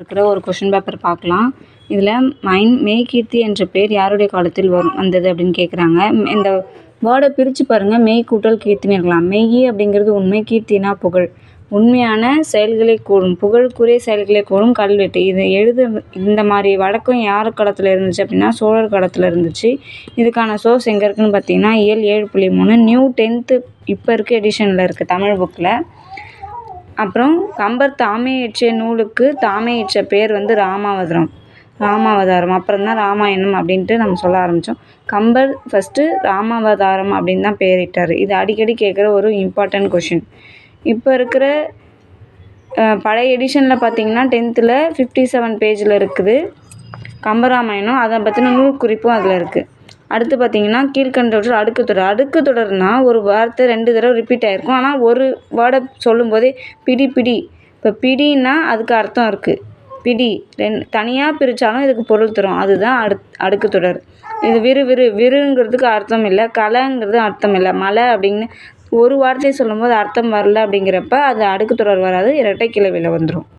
இருக்கிற ஒரு question paper பார்க்கலாம். இதில் மைன் மெய்கீர்த்தி என்ற பெயர் யாருடைய காலத்தில் வரும் வந்தது அப்படின்னு கேட்குறாங்க இந்த வேர்டை பிரித்து பாருங்கள் மெய் கூட்டல் கீர்த்தின்னு இருக்கலாம். மெய் அப்படிங்கிறது உண்மை கீர்த்தினா புகழ். உண்மையான செயல்களை கூறும் புகழுக்குரிய செயல்களை கூறும் கல்வெட்டு. இதை எழுத இந்த மாதிரி வழக்கம் யார் காலத்தில் இருந்துச்சு அப்படின்னா சோழர் காலத்தில் இருந்துச்சு. இதுக்கான சோர்ஸ் எங்கே இருக்குதுன்னு பார்த்தீங்கன்னா ஏழு ஏழு புள்ளி மூணு நியூ டென்த்து இப்போ இருக்க எடிஷனில் இருக்குது தமிழ் புக்கில் அப்புறம் கம்பர் தாமே இயற்றிய நூலுக்கு தாமே இயற்ற பேர் வந்து ராமாவதரம். ராமாவதாரம். அப்புறம் தான் ராமாயணம் அப்படின்ட்டு நம்ம சொல்ல ஆரம்பித்தோம் கம்பர் ஃபஸ்ட்டு ராமாவதாரம் அப்படின்னு தான் பெயரிட்டார் இது அடிக்கடி கேட்குற ஒரு இம்பார்ட்டன்ட் கொஷின் இப்போ இருக்கிற பழைய எடிஷனில் பார்த்தீங்கன்னா டென்த்தில் ஃபிஃப்டி செவன் பேஜில் இருக்குது கம்பராமாயணம். அதை பற்றின நூல் குறிப்பும் அதில் இருக்குது அடுத்து பார்த்தீங்கன்னா கீழ்கண்டவற்றில் அடுக்கு தொடர். அடுக்கு தொடர்னா ஒரு வார்த்தை ரெண்டு தடவை ரிப்பீட் ஆகிருக்கும் ஆனால் ஒரு வேர்டை சொல்லும்போதே பிடி பிடி. இப்போ பிடின்னா அதுக்கு அர்த்தம் இருக்குது பிடி. ரெண் தனியாக பிரித்தாலும் இதுக்கு பொருள் தரும். அதுதான் அடு அடுக்கு தொடர். இது விறு விறு விறுங்கிறதுக்கு அர்த்தம் இல்லை. கலைங்கிறது அர்த்தம் இல்லை. மலை அப்படின்னு ஒரு வார்த்தையை சொல்லும்போது அர்த்தம் வரல அப்படிங்கிறப்ப அது அடுக்கு தொடர் வராது. இரட்டை கிளவியில் வந்துடும்